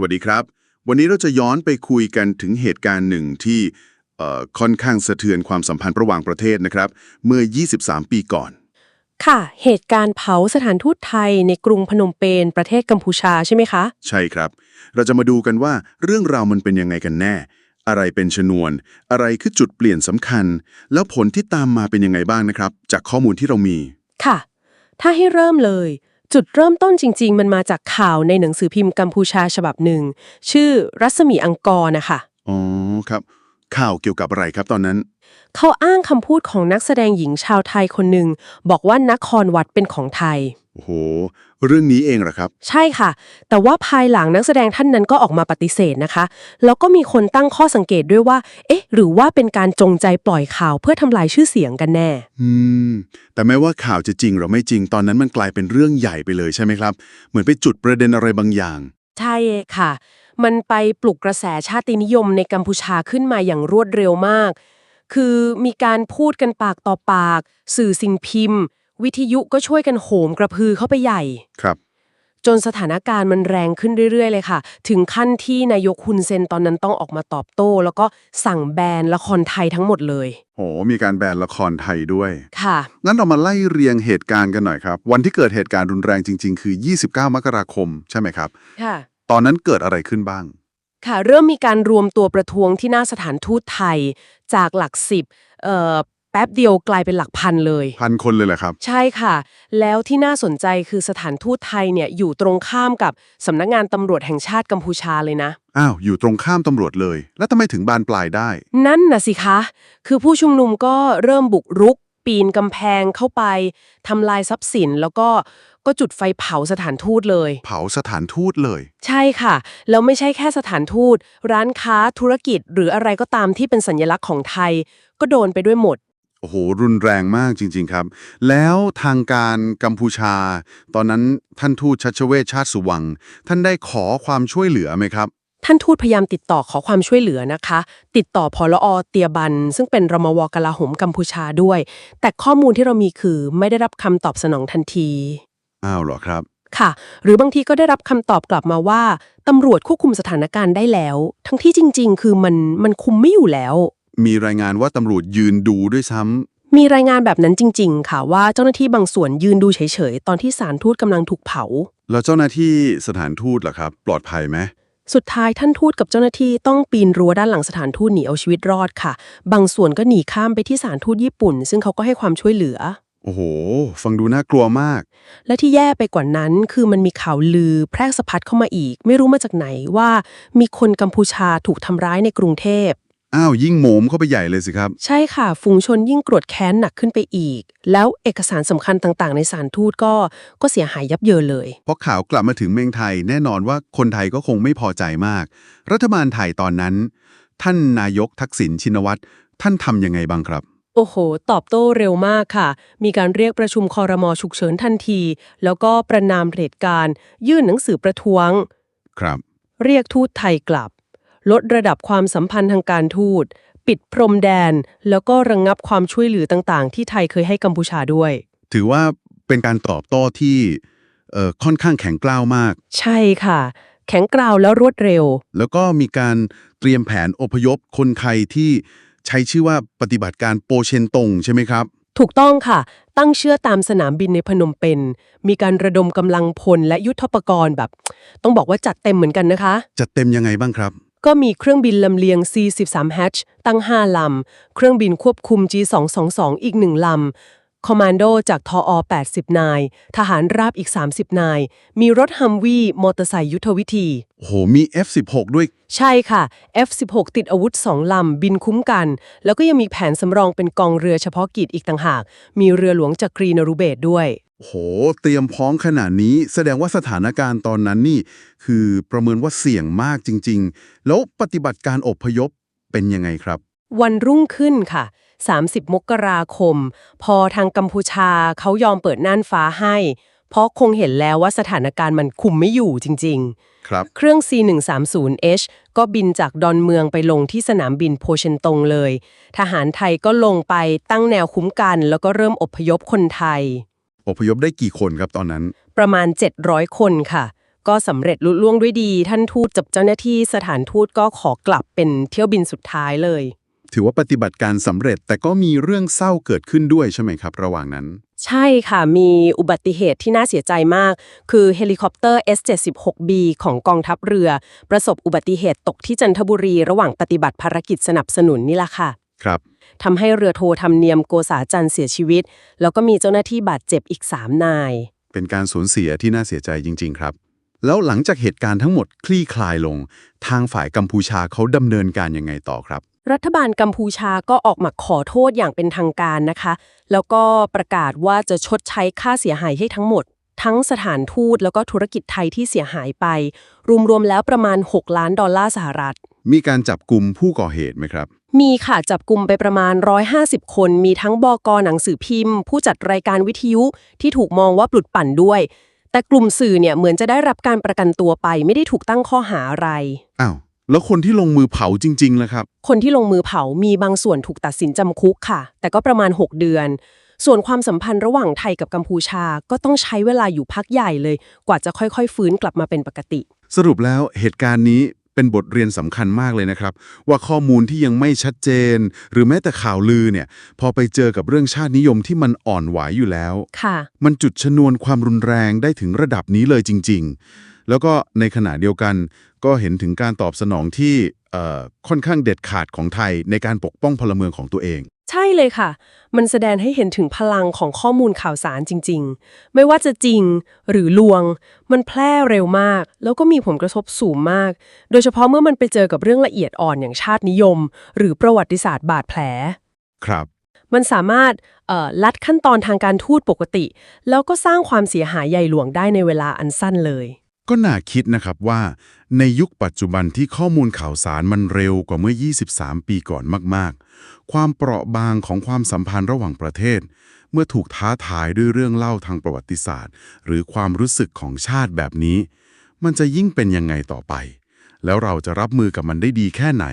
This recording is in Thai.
วัสดีครับ วันนี้เราจะย้อนไปคุยกันถึงเหตุการณ์หนึ่งที่เอ่อค่อนข้างสะเทือนความสัมพันธ์ระหว่างประเทศนะครับ เมื่อ 23 ปีก่อน ค่ะ เหตุการณ์เผาสถานทูตไทยในกรุงพนมเปญประเทศกัมพูชาใช่ไหมคะ ใช่ครับ เราจะมาดูกันว่าเรื่องราวมันเป็นยังไงกันแน่ อะไรเป็นชนวน อะไรคือจุดเปลี่ยนสำคัญ แล้วผลที่ตามมาเป็นยังไงบ้างนะครับ จากข้อมูลที่เรามี ค่ะ ถ้าให้เริ่มเลย จุดเริ่มต้นจริง ๆ มันมาจากข่าวในหนังสือพิมพ์กัมพูชาฉบับหนึ่ง ชื่อรัศมีอังกอร์นะคะอ๋อครับ ข่าวเกี่ยวกับอะไรครับตอนนั้น เขาอ้างคำพูดของนักแสดงหญิงชาวไทยคนหนึ่ง บอกว่านครวัดเป็นของไทย โอ้โห เรื่องนี้เองเหรอครับ ใช่ค่ะ แต่ว่าภายหลังนักแสดงท่านนั้นก็ออกมาปฏิเสธนะคะ แล้วก็มีคนตั้งข้อสังเกตด้วยว่า เอ๊ะ หรือว่าเป็นการจงใจปล่อยข่าวเพื่อทำลายชื่อเสียงกันแน่ อืม แต่แม้ว่าข่าวจะจริงหรือไม่จริงตอนนั้นมันกลายเป็นเรื่องใหญ่ไปเลยใช่ไหมครับ เหมือนไปจุดประเด็นอะไรบางอย่าง ใช่ค่ะ มันไปปลุกกระแสชาตินิยมในกัมพูชาขึ้นมาอย่างรวดเร็วมาก คือมีการพูดกันปากต่อปาก สื่อสิ่งพิมพ์ วิทยุก็ช่วยกันโหมกระพือเข้าไปใหญ่ ครับ จนสถานการณ์มันแรงขึ้นเรื่อยๆ เลยค่ะ ถึงขั้นที่นายกฮุนเซนตอนนั้นต้องออกมาตอบโต้ แล้วก็สั่งแบนละครไทยทั้งหมดเลย โห มีการแบนละครไทยด้วย ค่ะ งั้นเรามาไล่เรียงเหตุการณ์กันหน่อยครับ วันที่เกิดเหตุการณ์รุนแรงจริง ๆ คือ 29 มกราคม ใช่ไหมครับ ค่ะ ตอนนั้นเกิดอะไรขึ้นบ้าง ค่ะ เริ่มมีการรวมตัวประท้วงที่หน้าสถานทูตไทยจากหลักสิบเอ่อแป๊บเดียวกลายเป็นหลักพันเลย พันคนเลยแหละครับ ใช่ค่ะ แล้วที่น่าสนใจคือสถานทูตไทยเนี่ยอยู่ตรงข้ามกับสำนักงานตำรวจแห่งชาติกัมพูชาเลยนะ อ้าว อยู่ตรงข้ามตำรวจเลย แล้วทำไมถึงบานปลายได้ นั่นน่ะสิคะ คือผู้ชุมนุมก็เริ่มบุกรุก ปีนกำแพงเข้าไปทำลายทรัพย์สินแล้วก็ก็จุดไฟเผาสถานทูตเลย เผาสถานทูตเลย ใช่ค่ะ แล้วไม่ใช่แค่สถานทูต ร้านค้าธุรกิจหรืออะไรก็ตามที่เป็นสัญลักษณ์ของไทย ก็โดนไปด้วยหมด โอ้โห รุนแรงมากจริง ๆ ครับ แล้วทางการกัมพูชา ตอนนั้นท่านทูตชัชเวชชาติสุวังท่านได้ขอความช่วยเหลือไหมครับ ท่านทูตพยายามติดต่อขอความช่วยเหลือนะคะ ติดต่อพลอเตียบัน ซึ่งเป็นรมวกลาโหมกัมพูชาด้วย แต่ข้อมูลที่เรามีคือไม่ได้รับคำตอบสนองทันที อ้าวเหรอครับ ค่ะ หรือบางทีก็ได้รับคำตอบกลับมาว่าตำรวจควบคุมสถานการณ์ได้แล้ว ทั้งที่จริง ๆ คือมันมันคุมไม่อยู่แล้ว มีรายงานว่าตำรวจยืนดูด้วยซ้ำมีรายงานแบบนั้นจริง ๆ ค่ะว่าเจ้าหน้าที่บางส่วนยืนดูเฉย ๆ ตอนที่สารทูตกำลังถูกเผาแล้วเจ้าหน้าที่สถานทูตล่ะครับ ปลอดภัยไหมสุดท้ายท่านทูตกับเจ้าหน้าที่ต้องปีนรั้วด้านหลังสถานทูตหนีเอาชีวิตรอดค่ะ บางส่วนก็หนีข้ามไปที่สถานทูตญี่ปุ่น ซึ่งเขาก็ให้ความช่วยเหลือ โอ้โห ฟังดูน่ากลัวมาก และที่แย่ไปกว่านั้นคือมันมีข่าวลือแพร่สะพัดเข้ามาอีก ไม่รู้มาจากไหนว่า มีคนกัมพูชาถูกทำร้ายในกรุงเทพ อ้าวยิ่งโหมมเข้าไปใหญ่เลยสิครับ ใช่ค่ะ ฝูงชนยิ่งโกรธแค้นหนักขึ้นไปอีก แล้วเอกสารสำคัญต่างๆ ในสารทูตก็ก็เสียหายยับเยินเลย เพราะข่าวกลับมาถึงเมืองไทย แน่นอนว่าคนไทยก็คงไม่พอใจมาก รัฐบาลไทยตอนนั้น ท่านนายกทักษิณชินวัตรท่านทำยังไงบ้างครับ โอ้โห ตอบโต้เร็วมากค่ะ มีการเรียกประชุมคอรมอฉุกเฉินทันที แล้วก็ประนามเหตุการณ์ ยื่นหนังสือประท้วง ครับ เรียกทูตไทยกลับ ลดระดับความสัมพันธ์ทางการทูต ปิดพรมแดน แล้วก็ระงงับความช่วยเหลือต่างๆ ที่ไทยเคยให้กัมพูชาด้วย ถือว่าเป็นการตอบโต้ที่เอ่อค่อนข้างแข็งกร้าวมาก ใช่ค่ะ แข็งกร้าวแล้วรวดเร็ว แล้วก็มีการเตรียมแผนอพยพคนไทยที่ใช้ชื่อว่าปฏิบัติการโปเชนตงใช่ไหมครับ ถูกต้องค่ะ ตั้งเชื่อตามสนามบินในพนมเปญมีการระดมกำลังพลและยุทธปกรณ์แบบ ต้องบอกว่าจัดเต็มเหมือนกันนะคะจะเต็มยังไงบ้างครับ ก็มีเครื่องบินลำเลียง C-13 Hatch ตั้ง 5 ลำ เครื่องบินควบคุม G222 อีก 1 ลำ คอมมานโดจากทอ 80 นาย ทหารราบอีก 30 นาย มีรถฮัมวี่มอเตอร์ไซค์ยุทธวิธี โอ้โห มี F16 ด้วย ใช่ค่ะ F16 ติดอาวุธ 2 ลำ บินคุ้มกัน แล้วก็ยังมีแผนสำรองเป็นกองเรือเฉพาะกิจอีกต่างหาก มีเรือหลวงจักรีนรุเบศด้วย โอ้โห เตรียมพร้อมขนาดนี้ แสดงว่าสถานการณ์ตอนนั้นนี่ คือประเมินว่าเสี่ยงมากจริง ๆ แล้วปฏิบัติการอพยพเป็นยังไงครับ วันรุ่งขึ้นค่ะ 30 มกราคม พอทางกัมพูชาเขายอมเปิดน่านฟ้าให้ เพราะคงเห็นแล้วว่าสถานการณ์มันคุมไม่อยู่จริงครับๆเครื่อง C130H ก็บินจากดอนเมืองไปลงที่สนามบินโพเชนตงเลย ทหารไทยก็ลงไปตั้งแนวคุ้มกัน แล้วก็เริ่มอพยพคนไทย อพยพได้กี่คนครับตอนนั้น ประมาณ 700 คนค่ะ ก็สำเร็จลุล่วงด้วยดี ท่านทูตจับเจ้าหน้าที่สถานทูตก็ขอกลับเป็นเที่ยวบินสุดท้ายเลย ถือว่าปฏิบัติการสำเร็จแต่ก็มีเรื่องเศร้าเกิดขึ้นด้วยใช่ไหมครับ ระหว่างนั้น ใช่ค่ะ มีอุบัติเหตุที่น่าเสียใจมาก คือเฮลิคอปเตอร์ S76B ของกองทัพเรือ ประสบอุบัติเหตุตกที่จันทบุรี ระหว่างปฏิบัติภารกิจสนับสนุนนี่แหละค่ะ ครับทำให้เรือโททำเนียมโกษาจันทร์เสียชีวิต แล้วก็มีเจ้าหน้าที่บาดเจ็บอีก 3 นาย เป็นการสูญเสียที่น่าเสียใจจริง ๆ ครับ แล้วหลังจากเหตุการณ์ทั้งหมดคลี่คลายลง ทางฝ่ายกัมพูชาเขาดำเนินการยังไงต่อครับ รัฐบาลกัมพูชาก็ออกมาขอโทษอย่างเป็นทางการนะคะ แล้วก็ประกาศว่าจะชดใช้ค่าเสียหายให้ทั้งหมด ทั้งสถานทูตแล้วก็ธุรกิจไทยที่เสียหายไป รวมๆแล้วประมาณ 6 ล้านดอลลาร์สหรัฐ มีการจับกลุ่มผู้ก่อเหตุไหมครับ มีค่ะจับกลุ่มไปประมาณ 150 คน มีทั้งบกหนังสือพิมพ์ ผู้จัดรายการวิทยุที่ถูกมองว่าปลุดปั่นด้วย แต่กลุ่มสื่อเนี่ยเหมือนจะได้รับการประกันตัวไป ไม่ได้ถูกตั้งข้อหาอะไรอ้าวแล้วคนที่ลงมือเผาจริงๆล่ะครับ คนที่ลงมือเผามีบางส่วนถูกตัดสินจำคุกค่ะ แต่ก็ประมาณ 6 เดือน ส่วนความสัมพันธ์ระหว่างไทยกับกัมพูชาก็ต้องใช้เวลาอยู่พักใหญ่เลย กว่าจะค่อยๆ ฟื้นกลับมาเป็นปกติ สรุปแล้วเหตุการณ์นี้ เป็นบทเรียนสำคัญมากเลยนะครับ ว่าข้อมูลที่ยังไม่ชัดเจน หรือแม้แต่ข่าวลือเนี่ย พอไปเจอกับเรื่องชาตินิยมที่มันอ่อนไหวอยู่แล้วค่ะมันจุดชนวนความรุนแรงได้ถึงระดับนี้เลยจริง ๆ แล้วก็ในขณะเดียวกัน ก็เห็นถึงการตอบสนองที่เอ่อค่อนข้างเด็ดขาดของไทยในการปกป้องพลเมืองของตัวเอง ใช่เลยค่ะ มันแสดงให้เห็นถึงพลังของข้อมูลข่าวสารจริง ๆ ไม่ว่าจะจริงหรือลวง มันแพร่เร็วมาก แล้วก็มีผลกระทบสูงมาก โดยเฉพาะเมื่อมันไปเจอกับเรื่องละเอียดอ่อนอย่างชาตินิยม หรือประวัติศาสตร์บาดแผล ครับ มันสามารถเอ่อลัดขั้นตอนทางการทูตปกติ แล้วก็สร้างความเสียหายใหญ่หลวงได้ในเวลาอันสั้นเลย ก็น่าคิดนะครับว่าในยุคปัจจุบันที่ข้อมูลข่าวสารมันเร็วกว่าเมื่อ 23 ปีก่อนมากๆ ความเปราะบางของความสัมพันธ์ระหว่างประเทศ เมื่อถูกท้าทายด้วยเรื่องเล่าทางประวัติศาสตร์ หรือความรู้สึกของชาติแบบนี้ มันจะยิ่งเป็นยังไงต่อไป แล้วเราจะรับมือกับมันได้ดีแค่ไหน